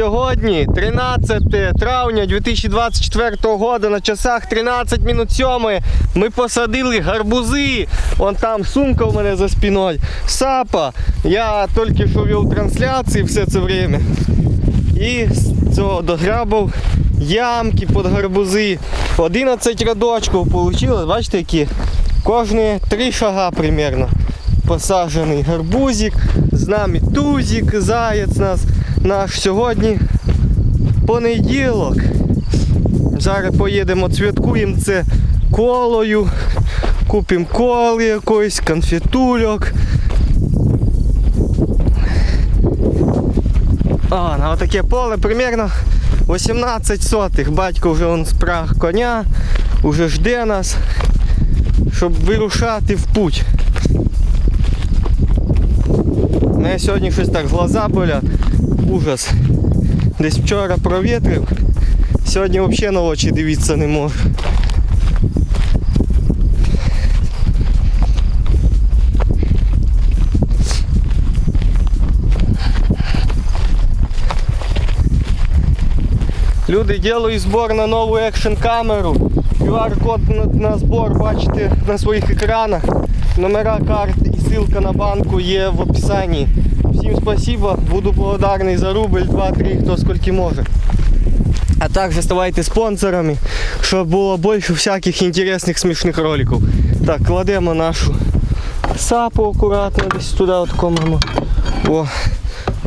Сьогодні 13 травня 2024 року на часах 13 минут 7 ми посадили гарбузи. Вон там сумка у мене за спиною. Сапа. Я тільки що вів трансляції все це время. І з цього дограбав ямки під гарбузи. 11 рядочків вийшло. Бачите, які? Кожні 3 шага примерно. Посаджений гарбузик, з нами тузик, заяць нас наш сьогодні понеділок. Зараз поїдемо, цвяткуємо це колою, купимо коли якоїсь, конфетульок. А, на отаке поле примерно 18 сотих. Батько вже он спраг коня, уже жде нас, щоб вирушати в путь. Мене сьогодні щось так глаза болять. Ужас. Десь вчора провітрив. Сьогодні взагалі на очі дивитися не можу. Люди ділають збор на нову екшн камеру. QR-код на, на збор бачите на своїх екранах. Номера карт і ссылка на банку є в описанні. Всім спасибо, буду благодарний за рубль, 2-3, хто скільки може. А також ставайте спонсорами, щоб було більше всяких інтересних смішних роликів. Так, кладемо нашу сапу акуратно десь туди от комимо. О,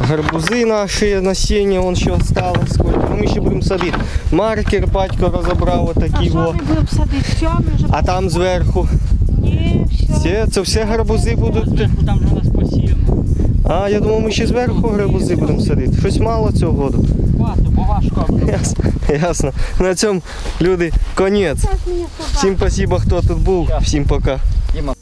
гарбузи наші насіння, вон ще осталось. скільки. Ну, ми ще будемо садити. Маркер батько розібрав А отакий. що ми будемо садити? Все, ми вже А там зверху. Ні, все. Це, це все гарбузи будуть. Там вже нас посіяно. А, я думав, ми ще зверху гарбузи будемо садити. Щось мало цього году. Багато, бо важко. Ясно. Ясно. На цьому люди конець. Всім спасибо, хто тут був. Всім пока. Діма.